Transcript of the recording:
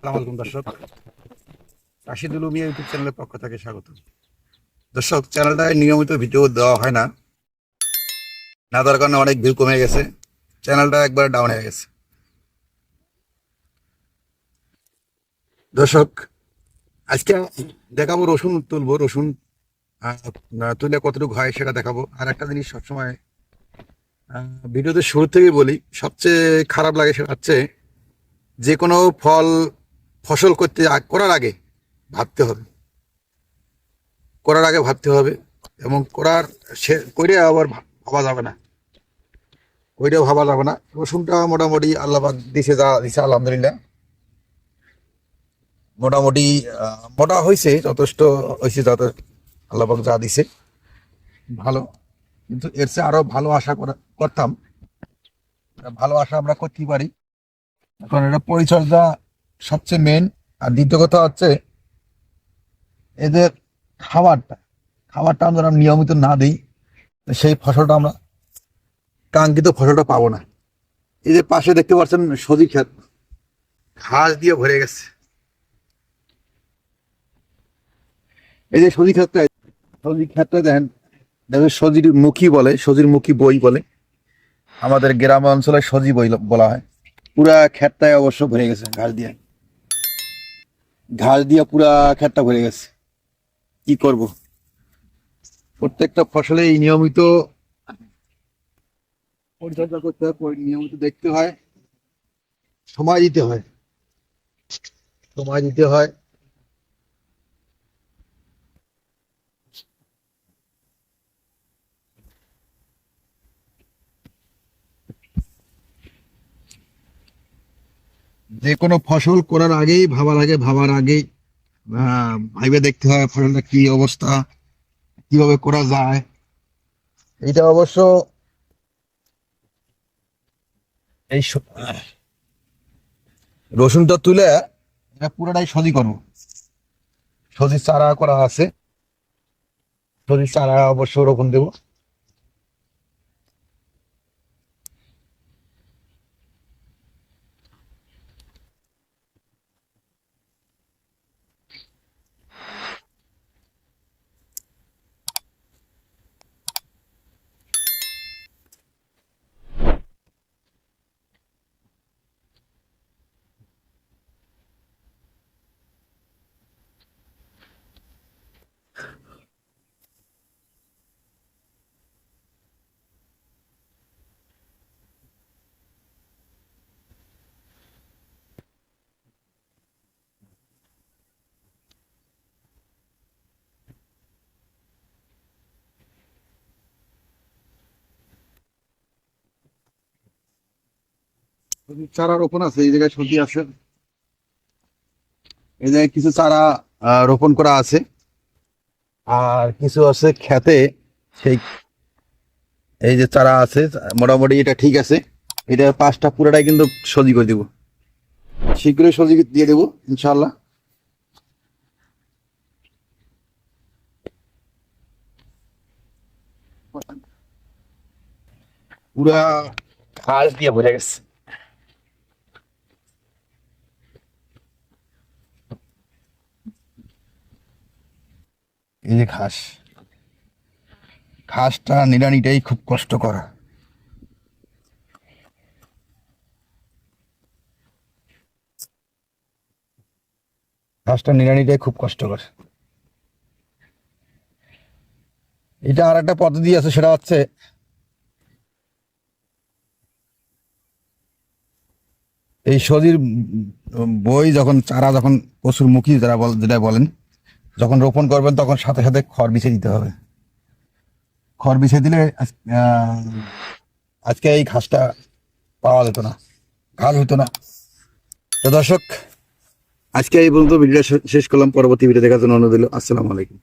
আসসালামু আলাইকুম দর্শক। রাশিদুল উমিয়া ইউটিউব চ্যানেলের পক্ষ থেকে স্বাগত। দর্শক, চ্যানেলটায় নিয়মিত ভিডিও দেওয়া হয় না। না দেওয়ার কারণে অনেক ভিউ কমে গেছে। চ্যানেলটা একবার ডাউন হয়ে গেছে। দর্শক, আজকে দেখাবো রসুন তুলবো। রসুন তুলে কতটুকু হয় সেটা দেখাবো। আর একটা জিনিস সবসময় ভিডিওতে শুরু থেকেই বলি, সবচেয়ে খারাপ লাগে সেটা হচ্ছে, যে কোনো ফল ফসল করতে করার আগে ভাবতে হবে। করার আগে ভাবতে হবে এবং করার সে করে আবার ভাবা যাবে না। ওইটাও ভাবা যাবে না। রসুনটা মোটামুটি আল্লাহ পাক দিছে যা দিছে আলহামদুলিল্লাহ। মোটামুটি মোটা হয়েছে যথেষ্ট হয়েছে যত আল্লাহ পাক যা দিছে, ভালো। কিন্তু এর চেয়ে আরও ভালো আশা করা- করতাম। ভালো আশা আমরা করতেই পারি। এখন এটা পরিচর্যা সবচেয়ে মেন আর দ্বিতীয় কথা হচ্ছে এদের খাবারটা খাবারটা আমরা নিয়মিত না দিই, সেই ফসলটা আমরা কাঙ্ক্ষিত ফসলটা পাবো না। এই যে পাশে দেখতে পাচ্ছেন সজি ক্ষেত ঘাস দিয়ে ভরে গেছে। এই যে সজি ক্ষেতটা সজি ক্ষেতটা দেখেন দেখেন সজির মুখী বলে সজির মুখী বই বলে। আমাদের গ্রাম অঞ্চলে সজি বই বলা হয়। পুরা ক্ষেতটায় অবশ্য ভরে গেছে ঘাস দিয়ে। ঘাস দিয়ে পুরা খেতটা ভরে গেছে। কি করব? প্রত্যেকটা ফসলে এই নিয়মিত পরিচর্যা করতে হয় নিয়মিত দেখতে হয়। সময় দিতে হয়। সময় দিতে হয়। যে কোনো ফসল করার আগেই ভাবার আগে ভাবার আগেই ভাইবে দেখতে হয় ফসলটা কি অবস্থা কীভাবে করা যায়। এটা অবশ্য এই রসুনটা তুলে এটা পুরোটাই সজি করব সজির চারা করা আছে। সজির চারা অবশ্য রোপণ দেবো। চারা রোপণ আছে, এই জায়গায় সবজি আছে। এই জায়গায় কিছু চারা রোপণ করা আছে। আর কিছু আছে খেতে, সেই এই যে চারা আছে, মোটামুটি এটা ঠিক আছে। এটা পাঁচটা পুরোটাই কিন্তু সজি করে দিব। শীঘ্রই সজি দিয়ে দেবো ইনশাল্লাহ পুরা ঘাস দিয়ে ভরে গেছে। এই যে ঘাস, ঘাসটা নিড়ানিটাই খুব কষ্ট করা ঘাসটা নিড়ানিটাই খুব কষ্টকর। এটা আর একটা পদ্ধতি আছে, সেটা হচ্ছে এই সজির বই যখন, চারা যখন পশুর মুখী, যারা বল যেটা বলেন যখন রোপণ করবেন, তখন সাথে সাথে খড় বিছিয়ে দিতে হবে। খড় বিছিয়ে দিলে আজকে এই ঘাসটা পাওয়া যেত না, ঘাস হতো না। তো দর্শক, আজকে এই পর্যন্ত ভিডিওটা শেষ করলাম। পরবর্তী ভিডিও দেখার জন্য অনুরোধ দিল আসসালামু আলাইকুম।